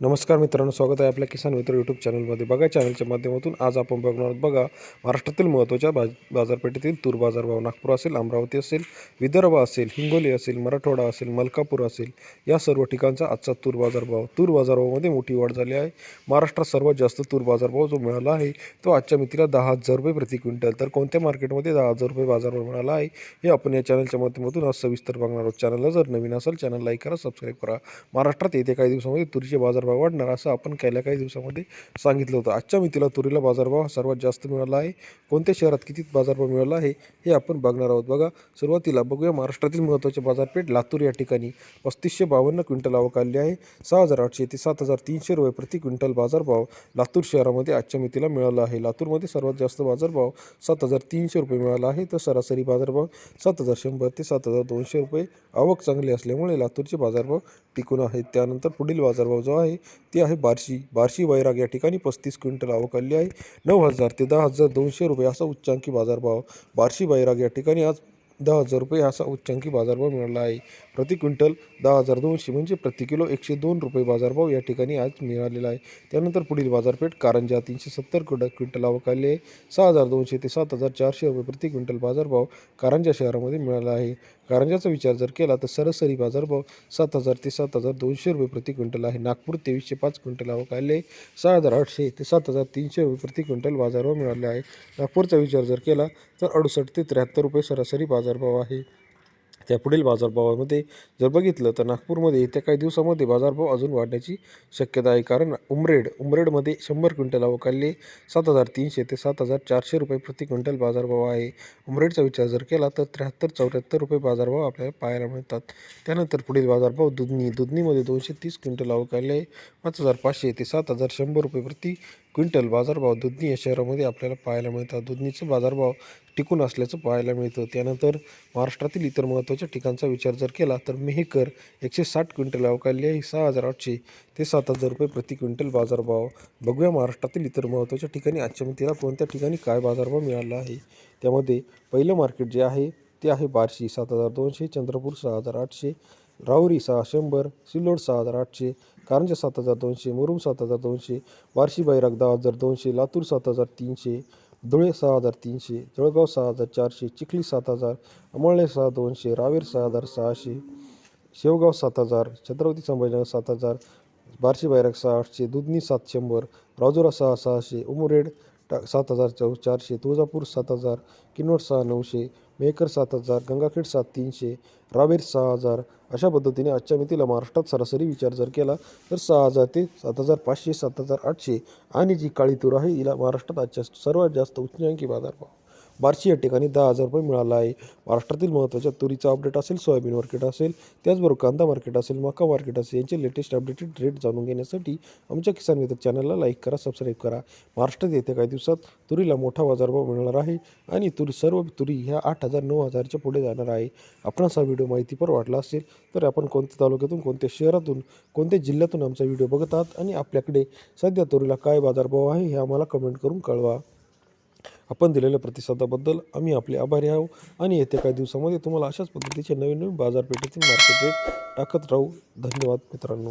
नमस्कार मित्रांनो स्वागत आहे आपल्या किसान मित्र यूट्यूब चॅनलमध्ये. बघा चॅनलच्या माध्यमातून आज आपण बघणार आहोत बघा महाराष्ट्रातील महत्त्वाच्या बाज बाजारपेठेतील तूर बाजारभाव नागपूर असेल अमरावती असेल विदर्भ असेल हिंगोली असेल मराठवाडा असेल मलकापूर असेल या सर्व ठिकाणचा आजचा तूर बाजारभाव तूर बाजारभावामध्ये मोठी वाढ झाली आहे. महाराष्ट्रात सर्वात जास्त तूर बाजारभाव जो मिळाला आहे तो आजच्या मितीला दहा हजार रुपये प्रति क्विंटल. तर कोणत्या मार्केटमध्ये दहा हजार रुपये बाजारभाव मिळाला आहे हे आपण या चॅनलच्या माध्यमातून आज सविस्तर बघणार आहोत. चॅनलला जर नवीन असेल चॅनल लाईक करा सबस्क्राईब करा. महाराष्ट्रात येत्या काही दिवसामध्ये तुरीचे बाजारभाव वाढणार असं आपण गेल्या काही दिवसामध्ये सांगितलं होतं. आजच्या मितीला तुरीला बाजारभाव सर्वात जास्त मिळाला आहे. कोणत्या शहरात किती बाजारभाव मिळाला आहे हे आपण बघणार आहोत. बघा सुरुवातीला बघूया महाराष्ट्रातील महत्त्वाचे बाजारपेठ लातूर या ठिकाणी. पस्तीसशे बावन्न क्विंटल आवक आली आहे. सहा हजार आठशे ते सात हजार तीनशे रुपये प्रति क्विंटल बाजारभाव लातूर शहरामध्ये आजच्या मितीला मिळाला आहे. लातूरमध्ये सर्वात जास्त बाजारभाव सात हजार तीनशे रुपये मिळाला आहे. तर सरासरी बाजारभाव सात हजार शंभर ते सात हजार दोनशे रुपये. आवक चांगली असल्यामुळे लातूरचे बाजारभाव टिकून आहेत. त्यानंतर पुढील बाजारभाव जो आहे ते आहे बार्शी. बार्शी वैराग या ठिकाणी पस्तीस क्विंटल आवक आली आहे. नऊ हजार ते दहा हजार दोनशे रुपये असा उच्चांकी बाजारभाव. बार्शी वैराग या ठिकाणी आज दहा हजार रुपये असा उच्चांकी बाजारभाव मिळाला आहे. प्रति क्विंटल दहा हजार दोनशे म्हणजे प्रति किलो एकशे दोन रुपये बाजारभाव या ठिकाणी आज मिळालेला आहे. त्यानंतर पुढील बाजारपेठ कारंजा तीनशे सत्तर क्विंटल क्विंटल आवक आली आहे. सहा हजार दोनशे ते सात हजार चारशे रुपये प्रति क्विंटल बाजारभाव कारंजा शहरामध्ये मिळाला आहे. कारंजाचा विचार जर केला तर सरासरी बाजारभाव सात हजार ते सात हजार दोनशे रुपये प्रति क्विंटल आहे. नागपूर तेवीसशे पाच क्विंटल आवक आहे. सहा हजार आठशे ते सात हजार तीनशे रुपये प्रति क्विंटल बाजारभाव मिळाले आहे. नागपूरचा विचार जर केला तर अडुसष्ट ते त्र्याहत्तर रुपये सरासरी बाजारभाव आहे. त्या पुढील बाजारभावामध्ये जर बघितलं तर नागपूरमध्ये येत्या काही दिवसामध्ये बाजारभाव अजून वाढण्याची शक्यता आहे. कारण उमरेड उमरेडमध्ये शंभर क्विंटल अवकालले सात हजार तीनशे ते सात हजार चारशे रुपये प्रति क्विंटल बाजारभाव आहे. उमरेडचा विचार जर केला तर त्र्याहत्तर चौऱ्याहत्तर रुपये बाजारभाव आपल्याला पाहायला मिळतात. त्यानंतर पुढील बाजारभाव दुधनी दुधनीमध्ये दोनशे तीस क्विंटल अवकालले पाच हजार पाचशे ते सात हजार शंभर रुपये प्रति क्विंटल बाजारभाव दुधनी या शहरामध्ये आपल्याला पाहायला मिळतात. दुधनीचे बाजारभाव टिकून असल्याचं पाहायला मिळतं. त्यानंतर महाराष्ट्रातील इतर महत्त्वाच्या ठिकाणचा विचार जर केला तर मेहकर एकशे साठ क्विंटल अवकाली आहे. सहा हजार आठशे ते सात हजार रुपये प्रति क्विंटल बाजारभाव. बघूया महाराष्ट्रातील इतर महत्त्वाच्या ठिकाणी आजच्या मितीला कोणत्या ठिकाणी काय बाजारभाव मिळाला आहे. त्यामध्ये पहिलं मार्केट जे आहे ते आहे बार्शी सात हजार दोनशे चंद्रपूर सहा हजार आठशे राहुरी सहा शंभर सिल्लोड सहा हजार आठशे कारंजा सात हजार दोनशे मुरुम सात हजार दोनशे बार्शी बैराग दहा हजार दोनशे लातूर सात हजार तीनशे धुळे सहा हजार तीनशे जळगाव सहा हजार चारशे चिखली सात हजार अमळणे सहा दोनशे रावेर सहा हजार सहाशे शेवगाव सात हजार छत्रपती संभाजीनगर सात हजार बार्शी बैराग सहा आठशे दुधनी सात शंभर राजुरा सहा सहाशे उमरेड टा सात हजार चौ चारशे तुळजापूर सात हजार किनवट सहा नऊशे मेहकर सात हजार गंगाखेड सात तीनशे रावेर सहा हजार अशा पद्धतीने आजच्या मितीला महाराष्ट्रात सरासरी विचार जर केला तर सहा हजार ते सात हजार पाचशे सात हजार आठशे आणि जी काळी तूर आहे हिला महाराष्ट्रात आजच्या सर्वात जास्त उच्चांकी बाजारभाव. बार्शी या ठिकाणी दहा हजार रुपये मिळाला आहे. महाराष्ट्रातील महत्त्वाच्या तुरीचा अपडेट असेल सोयाबीन मार्केट असेल त्याचबरोबर कांदा मार्केट असेल मका मार्केट असेल यांचे लेटेस्ट अपडेटेड रेट जाणून घेण्यासाठी आमच्या किसान मित्र चॅनलला लाईक करा सबस्क्राईब करा. महाराष्ट्रात येत्या काही दिवसात तुरीला मोठा बाजारभाव मिळणार आहे आणि तुरी सर्व तुरी ह्या आठ हजार नऊ हजारच्या पुढे जाणार आहे. आपणास हा व्हिडिओ माहितीपर वाटला असेल तर आपण कोणत्या तालुक्यातून कोणत्या शहरातून कोणत्या जिल्ह्यातून आमचा व्हिडिओ बघत आहात आणि आपल्याकडे सध्या तुरीला काय बाजारभाव आहे हे आम्हाला कमेंट करून कळवा. आपण दिलेल्या प्रतिसादाबद्दल आम्ही आपले आभारी आहोत आणि येत्या काही दिवसामध्ये तुम्हाला अशाच पद्धतीचे नवीन नवीन बाजारपेठेतील मार्केट रेट टाकत राहू. धन्यवाद मित्रांनो.